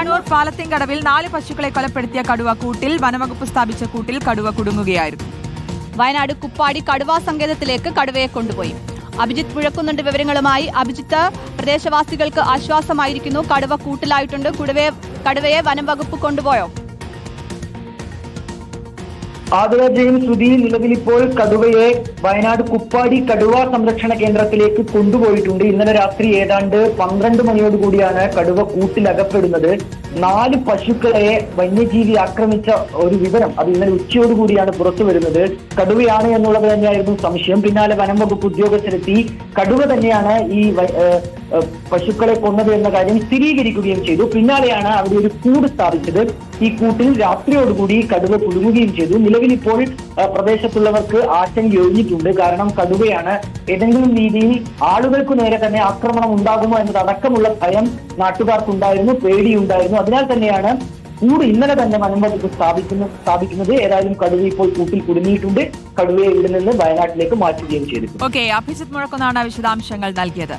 കണ്ണൂർ പാലത്തിൻകടവിൽ നാല് പശുക്കളെ കൊലപ്പെടുത്തിയ കടുവ കൂട്ടിൽ വനവകുപ്പ് സ്ഥാപിച്ച കൂട്ടിൽ കടുവ കുടുങ്ങുകയായിരുന്നു. വയനാട് കുപ്പാടി കടുവാ സങ്കേതത്തിലേക്ക് കടുവയെ കൊണ്ടുപോയി. അഭിജിത്ത് മുഴക്കുന്നുണ്ട് വിവരങ്ങളുമായി. അഭിജിത്ത് പ്രദേശവാസികൾക്ക് ആശ്വാസമായിരിക്കുന്നു. കടുവ കൂട്ടിലായിട്ടുണ്ട്. കുടുവയെ കടുവയെ വനം വകുപ്പ് കൊണ്ടുപോയോ? ആദരാജയും ശ്രുതി നിലവിലിപ്പോൾ കടുവയെ വയനാട് കുപ്പാടി കടുവ സംരക്ഷണ കേന്ദ്രത്തിലേക്ക് കൊണ്ടുപോയിട്ടുണ്ട്. ഇന്നലെ രാത്രി ഏതാണ്ട് പന്ത്രണ്ട് മണിയോടുകൂടിയാണ് കടുവ കൂട്ടിലകപ്പെടുന്നത് നാല് പശുക്കളെ വന്യജീവി ആക്രമിച്ച ഒരു വിവരം അത് ഇന്നലെ ഉച്ചയോടുകൂടിയാണ് പുറത്തു വരുന്നത്. കടുവയാണ് എന്നുള്ളത് തന്നെയായിരുന്നു സംശയം. പിന്നാലെ വനം വകുപ്പ് ഉദ്യോഗസ്ഥരെത്തി. കടുവ തന്നെയാണ് ഈ പശുക്കളെ കൊന്നത് എന്ന കാര്യം സ്ഥിരീകരിക്കുകയും ചെയ്തു. പിന്നാലെയാണ് അവിടെ ഒരു കൂട് സ്ഥാപിച്ചത്. ഈ കൂട്ടിൽ രാത്രിയോടുകൂടി കടുവ കുടുങ്ങുകയും ചെയ്തു. നിലവിൽ ഇപ്പോൾ പ്രദേശത്തുള്ളവർക്ക് ആശങ്ക ഒഴിഞ്ഞിട്ടുണ്ട്. കാരണം കടുവയാണ് ഏതെങ്കിലും രീതിയിൽ ആളുകൾക്ക് നേരെ തന്നെ ആക്രമണം ഉണ്ടാകുമോ എന്നതടക്കമുള്ള ഭയം നാട്ടുകാർക്കുണ്ടായിരുന്നു പേടിയുണ്ടായിരുന്നു. അതിനാൽ തന്നെയാണ് കൂട് ഇന്നലെ തന്നെ വനം വകുപ്പ് സ്ഥാപിക്കുന്നു സ്ഥാപിക്കുന്നത്. ഏതായാലും കടുവ ഇപ്പോൾ കൂട്ടിൽ കുടുങ്ങിയിട്ടുണ്ട്. കടുവയെ ഇവിടെ നിന്ന് വയനാട്ടിലേക്ക് മാറ്റുകയും ചെയ്തിട്ടുണ്ട്. ഓക്കെ അഭിജിത് മുഴക്കുന്നാണ് വിശദാംശങ്ങൾ നൽകിയത്.